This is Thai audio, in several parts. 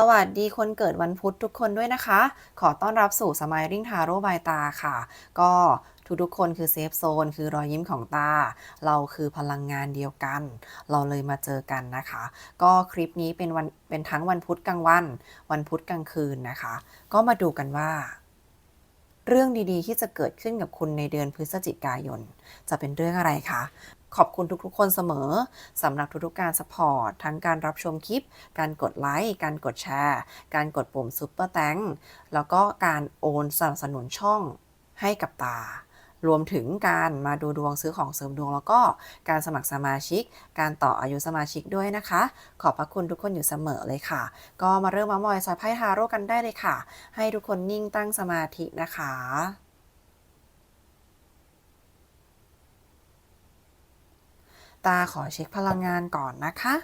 สวัสดีคนเกิดวันพุธทุกคนด้วยนะคะ ขอต้อนรับสู่ Smiling Tarot by ตาค่ะ ก็ทุกๆคนคือเซฟโซนคือรอยยิ้มของตา เราคือพลังงานเดียวกัน เราเลยมาเจอกันนะคะ ก็คลิปนี้เป็นวันเป็นทั้งวันพุธกลางวัน วันพุธกลางคืนนะคะ ก็มาดูกันว่า เรื่องดีๆ ที่จะเกิดขึ้นกับคุณในเดือนพฤศจิกายน จะเป็นเรื่องอะไรคะ ขอบคุณทุกๆ คนเสมอสำหรับทุกๆ การสปอร์ตทั้งการรับชมคลิป การกดไลค์ การกดแชร์ การกดปุ่มซุปเปอร์แตงแล้วก็การโอนสนับสนุนช่องให้กับตารวมถึงการมาดูดวงซื้อของเสริมดวง แล้วก็การสมัครสมาชิก การต่ออายุสมาชิกด้วยนะคะ ขอบพระคุณทุกคนอยู่เสมอเลยค่ะ ก็มาเริ่มมามอยซอยไพ่ทาโร่กันได้เลยค่ะ ให้ทุกคนนิ่งตั้งสมาธินะคะ ตาขอเช็คพลังงานก่อนนะคะ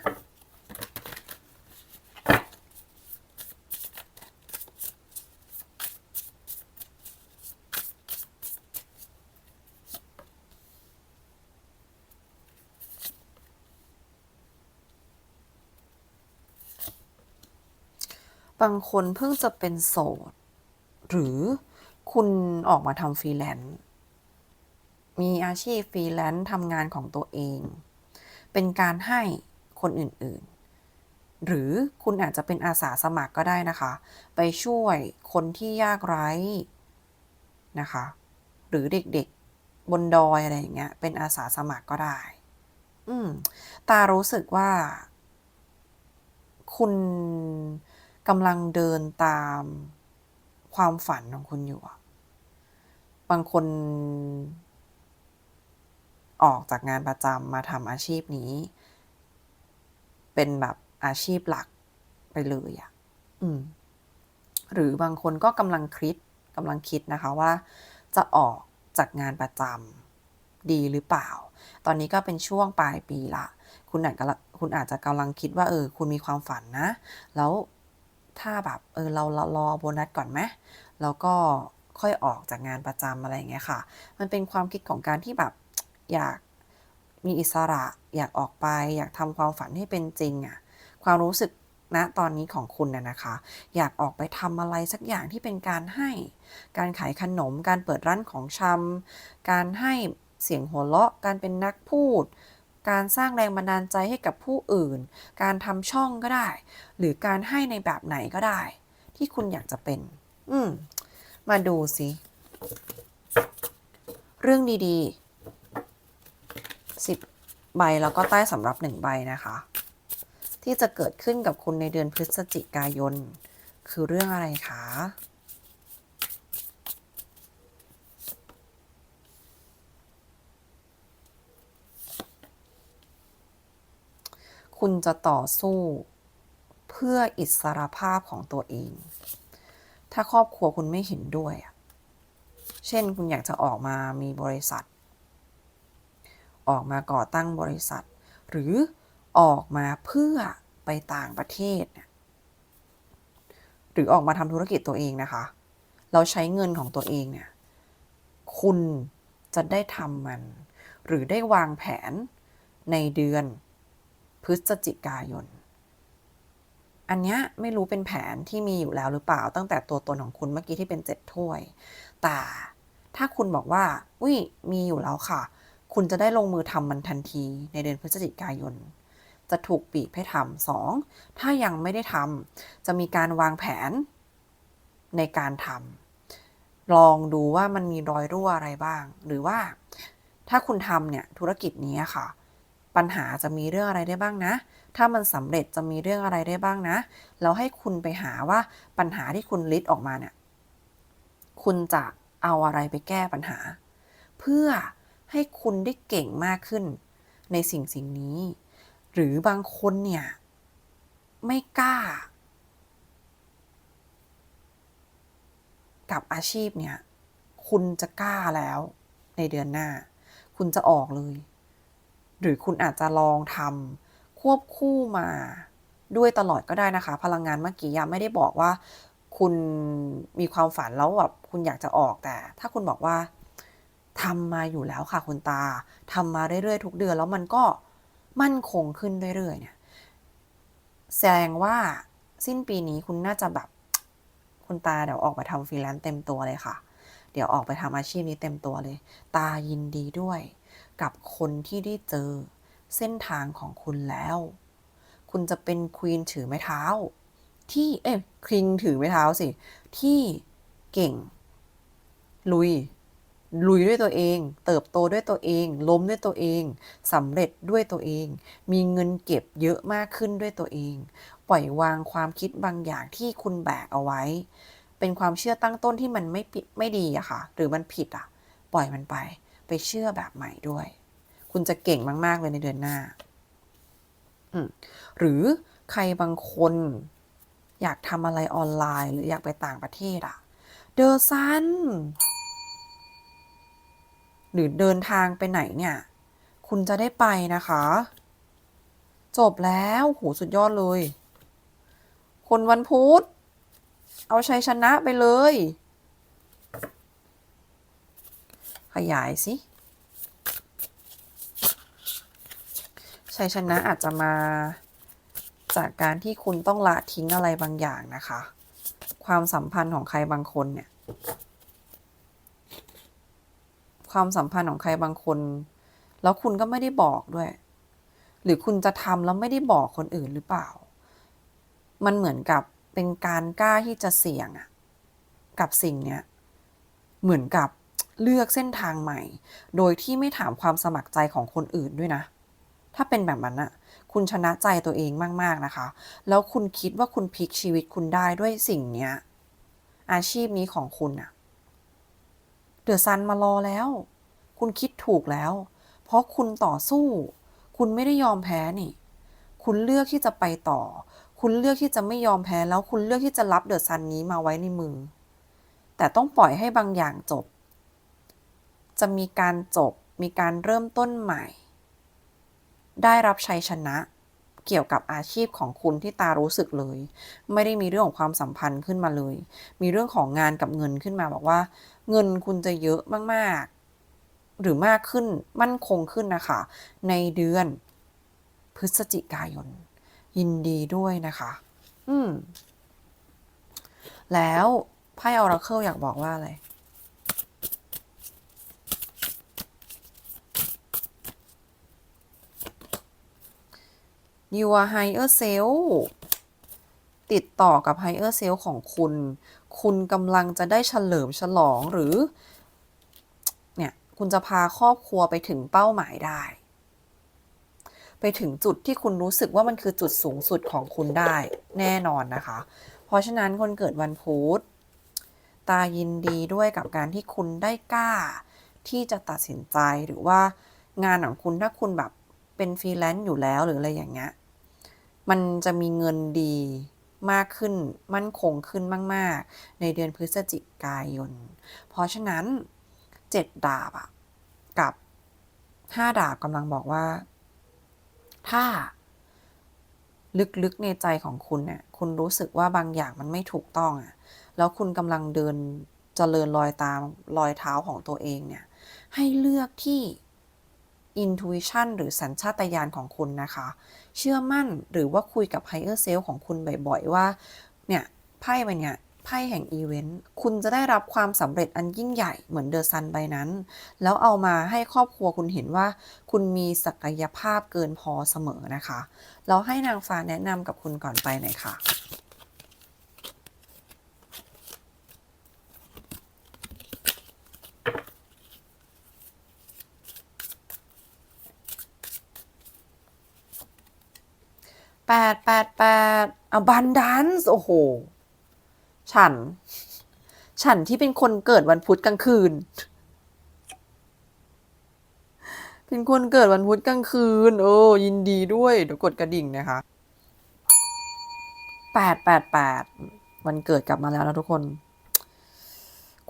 บางคนเพิ่งจะเป็นโสด หรือคุณออกมาทำฟรีแลนซ์มีอาชีพฟรีแลนซ์ทำงานของตัวเอง เป็นการให้คนอื่นๆ หรือคุณอาจจะเป็นอาสาสมัครก็ได้นะคะ ไปช่วยคนที่ยากไร้นะคะ หรือเด็กๆบนดอยอะไรอย่างเงี้ย เป็นอาสาสมัครก็ได้ อืมตารู้สึกว่า คุณกำลังเดินตามความฝันของคุณอยู่อะบางคน ออกจากงานประจำมาทำอาชีพนี้ เป็นแบบอาชีพหลักไปเลยอะอืม หรือบางคนก็กำลังคิดกำลังคิดนะคะว่า จะออกจากงานประจำดีหรือเปล่า ตอนนี้ก็เป็นช่วงปลายปีละ คุณอาจจะคุณอาจจะกำลังคิดว่า เออ คุณมีความฝันนะ แล้วถ้าแบบเออเราเรารอโบนัสก่อนไหมแล้วก็ค่อยออกจากงานประจำอะไรเงี้ยค่ะ มันเป็นความคิดของการที่แบบ อยากมีอิสระอยากออกไป อยากทำความฝันให้เป็นจริงอะความรู้สึกณตอนนี้ของคุณน่ะนะคะ อยากออกไปทำอะไรสักอย่างที่เป็นการให้ การขายขนม การเปิดร้านของชำการให้เสียงหัวเราะ การเป็นนักพูด การสร้างแรงบันดาลใจให้กับผู้อื่น การทำช่องก็ได้ หรือการให้ในแบบไหนก็ได้ ที่คุณอยากจะเป็น อืมมาดูสิ เรื่องดีๆ ใบแล้วก็ใต้สำหรับหนึ่งใบนะคะ ที่จะเกิดขึ้นกับคุณในเดือนพฤศจิกายน คือเรื่องอะไรคะคุณจะต่อสู้เพื่ออิสรภาพของตัวเอง ถ้าครอบครัวคุณไม่เห็นด้วยอะเช่นคุณอยากจะออกมามีบริษัท ออกมาก่อตั้งบริษัท หรือออกมาเพื่อไปต่างประเทศ หรือออกมาทำธุรกิจตัวเองนะคะ เราใช้เงินของตัวเองเนี่ย คุณจะได้ทำมัน หรือได้วางแผนในเดือนพฤศจิกายน อันนี้ไม่รู้เป็นแผนที่มีอยู่แล้วหรือเปล่าตั้งแต่ตัวตนของคุณเมื่อกี้ที่เป็นเจ็ดถ้วย แต่ถ้าคุณบอกว่า อุ้ยมีอยู่แล้วค่ะ คุณจะได้ลงมือทำมันทันทีในเดือนพฤศจิกายน จะถูกบีบให้ทำสองถ้ายังไม่ได้ทำจะมีการวางแผนในการทำลองดูว่ามันมีรอยรั่วอะไรบ้าง หรือว่าถ้าคุณทำเนี่ยธุรกิจนี้ค่ะ ปัญหาจะมีเรื่องอะไรได้บ้างนะ ถ้ามันสำเร็จจะมีเรื่องอะไรได้บ้างนะ แล้วให้คุณไปหาว่าปัญหาที่คุณลิสต์ออกมาเนี่ยคุณจะเอาอะไรไปแก้ปัญหา เพื่อ ให้คุณได้เก่งมากขึ้น ในสิ่งสิ่งนี้ หรือบางคนเนี่ย ไม่กล้า กับอาชีพเนี่ย คุณจะกล้าแล้วในเดือนหน้า คุณจะออกเลย หรือคุณอาจจะลองทำควบคู่มาด้วยตลอดก็ได้นะคะ พลังงานเมื่อกี้ยังไม่ได้บอกว่า คุณมีความฝันแล้วแบบคุณอยากจะออกแต่ ถ้าคุณบอกว่า ทำมาอยู่แล้วค่ะคุณตาทำมาเรื่อยๆ ทุกเดือน แล้วมันก็มั่นคงขึ้นเรื่อยๆเนี่ยแสดงว่าสิ้นปีนี้คุณน่าจะแบบคุณตาเดี๋ยวออกไปทำฟรีแลนซ์เต็มตัวเลยค่ะ เดี๋ยวออกไปทำอาชีพนี้เต็มตัวเลย ตายินดีด้วย กับคนที่ได้เจอเส้นทางของคุณแล้ว คุณจะเป็นควีนถือไม้เท้า ที่เอ้ยคริงถือไม้เท้าสิ ที่เก่ง ลุย ลุยด้วยตัวเอง เติบโตด้วยตัวเอง ล้มด้วยตัวเองสำเร็จด้วยตัวเอง มีเงินเก็บเยอะมากขึ้นด้วยตัวเอง ปล่อยวางความคิดบางอย่างที่คุณแบกเอาไว้ เป็นความเชื่อตั้งต้นที่มันไม่ผิดไม่ดีอะค่ะ หรือมันผิดอะปล่อยมันไป ไปเชื่อแบบใหม่ด้วย คุณจะเก่งมาก ๆ เลยในเดือนหน้าอืมหรือใครบางคนอยากทำอะไรออนไลน์ หรืออยากไปต่างประเทศอะเดอซัน หรือเดินทางไปไหนเนี่ย คุณจะได้ไปนะคะ จบแล้วโหสุดยอดเลย คนวันพุธเอาชัยชนะไปเลย ขยายสิชัยชนะอาจจะมาจากการที่คุณต้องละทิ้งอะไรบางอย่างนะคะ ความสัมพันธ์ของใครบางคนเนี่ย ความสัมพันธ์ของใครบางคน แล้วคุณก็ไม่ได้บอกด้วย หรือคุณจะทำแล้วไม่ได้บอกคนอื่นหรือเปล่า มันเหมือนกับเป็นการกล้าที่จะเสี่ยงอะกับสิ่งเนี้ยเหมือนกับเลือกเส้นทางใหม่ โดยที่ไม่ถามความสมัครใจของคนอื่นด้วยนะ ถ้าเป็นแบบนั้นอะคุณชนะใจตัวเองมาก ๆ นะคะ แล้วคุณคิดว่าคุณพลิกชีวิตคุณได้ด้วยสิ่งเนี้ย อาชีพนี้ของคุณอะ เดือดซันมารอแล้ว คุณคิดถูกแล้ว เพราะคุณต่อสู้ คุณไม่ได้ยอมแพ้นี่ คุณเลือกที่จะไปต่อ คุณเลือกที่จะไม่ยอมแพ้แล้วคุณเลือกที่จะรับเดอะซันนี้มาไว้ในมือ แต่ต้องปล่อยให้บางอย่างจบ จะมีการจบ มีการเริ่มต้นใหม่ ได้รับชัยชนะ เกี่ยวกับอาชีพของคุณที่ตารู้สึกเลย ไม่ได้มีเรื่องของความสัมพันธ์ขึ้นมาเลย มีเรื่องของงานกับเงินขึ้นมาบอกว่า เงินคุณจะเยอะมากๆ หรือมากขึ้นมั่นคงขึ้นนะคะ ในเดือนพฤศจิกายน ยินดีด้วยนะคะ อืม แล้วไพ่ออราเคิลอยากบอกว่าอะไร your higher self ติดต่อกับ higher self ของคุณ คุณกำลังจะได้เฉลิมฉลองหรือ เนี่ย คุณจะพาครอบครัวไปถึงเป้าหมายได้ ไปถึงจุดที่คุณรู้สึกว่ามันคือจุดสูงสุดของคุณได้แน่นอนนะคะ เพราะฉะนั้นคนเกิดวันพุธตายินดีด้วยกับการที่คุณได้กล้า ที่จะตัดสินใจหรือว่างานของคุณถ้าคุณแบบเป็นฟรีแลนซ์อยู่แล้วหรืออะไรอย่างเงี้ย มันจะมีเงินดีมากขึ้นมั่นคงขึ้นมาก ๆ ในเดือนพฤศจิกายน เพราะฉะนั้นเจ็ดดาบอะกับห้าดาบกำลังบอกว่า ถ้าลึกๆในใจของคุณเนี่ยคุณรู้สึกว่าบางอย่างมันไม่ถูกต้องอะแล้วคุณกำลังเดินเจริญรอยตามรอยเท้าของตัวเองเนี่ย ให้เลือกที่ intuition หรือสัญชาตญาณของคุณนะคะ เชื่อมั่นหรือว่าคุยกับ higher self ของคุณบ่อยๆ ว่า เนี่ยไพ่ใบเนี่ยไพ่แห่งอีเวนต์ คุณจะได้รับความสำเร็จอันยิ่งใหญ่เหมือนเดอะซันใบนั้น แล้วเอามาให้ครอบครัวคุณเห็นว่า คุณมีศักยภาพเกินพอเสมอนะคะ เราให้นางฟ้าแนะนำกับคุณก่อนไปหน่อยค่ะ แปดแปดแปด abundance โอ้โห ฉัน ฉันที่เป็นคนเกิดวันพุธกลางคืน เป็นคนเกิดวันพุธกลางคืน โอ้ยินดีด้วยเดี๋ยวกดกระดิ่งนะคะแปดแปดแปดวันเกิดกลับมาแล้วนะทุกคน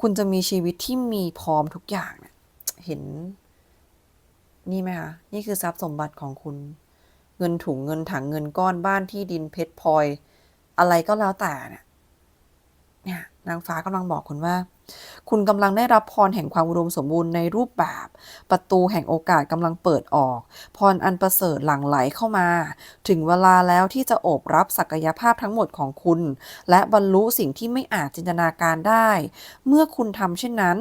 คุณจะมีชีวิตที่มีพร้อมทุกอย่างเนี่ยเห็น นี่ไหมคะ นี่คือทรัพย์สมบัติของคุณ เงินถุงเงินถังเงินก้อนบ้านที่ดินเพชรพลอย อะไรก็แล้วแต่เนี่ย นางฟ้ากำลังบอกคุณว่า คุณกำลังได้รับพรแห่งความอุดมสมบูรณ์ในรูปแบบ ประตูแห่งโอกาสกำลังเปิดออก พรอันประเสริฐหลั่งไหลเข้ามา ถึงเวลาแล้วที่จะโอบรับศักยภาพทั้งหมดของคุณ และบรรลุสิ่งที่ไม่อาจจินตนาการได้ เมื่อคุณทำเช่นนั้น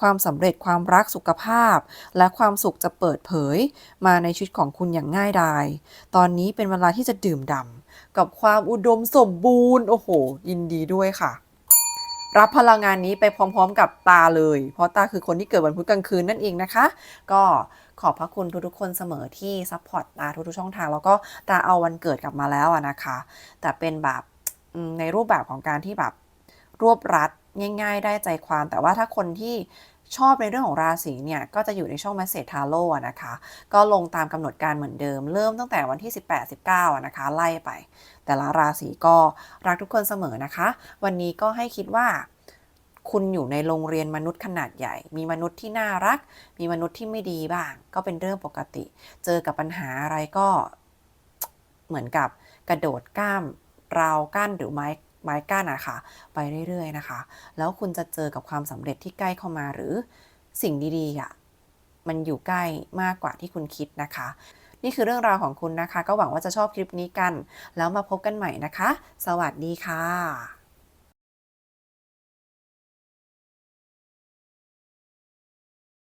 ความสำเร็จความรักสุขภาพ และความสุขจะเปิดเผย มาในชีวิตของคุณอย่างง่ายดาย ตอนนี้เป็นเวลาที่จะดื่มด่ำกับความอุดมสมบูรณ์ โอ้โห ยินดีด้วยค่ะ รับพลังงานนี้ไปพร้อม ๆ กับตาเลย เพราะตาคือคนที่เกิดวันพุธกลางคืนนั่นเองนะคะ ก็ขอบพระคุณทุกๆคนเสมอที่ซัพพอร์ตตาทุกๆช่องทาง แล้วก็ตาเอาวันเกิดกลับมาแล้วนะคะ แต่เป็นแบบในรูปแบบของการที่แบบรวบรัดง่าย ๆ ได้ใจความ แต่ว่าถ้าคนที่ ชอบในเรื่องของราศีเนี่ยก็จะอยู่ในช่อง Message Tarot อะนะคะ ก็ลงตามกำหนดการเหมือนเดิม เริ่มตั้งแต่วันที่ 18-19 นะคะ ไล่ไป แต่ละราศีก็รักทุกคนเสมอนะคะ วันนี้ก็ให้คิดว่าคุณอยู่ในโรงเรียนมนุษย์ขนาดใหญ่ มีมนุษย์ที่น่ารัก มีมนุษย์ที่ไม่ดีบ้าง ก็เป็นเรื่องปกติ เจอกับปัญหาอะไรก็เหมือนกับกระโดดก้ามราวกั้นหรือไม้ ไม้กั้นอะค่ะ ไปเรื่อยๆนะคะ แล้วคุณจะเจอกับความสำเร็จที่ใกล้เข้ามาหรือสิ่งดีๆอะมันอยู่ใกล้มากกว่าที่คุณคิดนะคะ นี่คือเรื่องราวของคุณนะคะ ก็หวังว่าจะชอบคลิปนี้กัน แล้วมาพบกันใหม่นะคะ สวัสดีค่ะ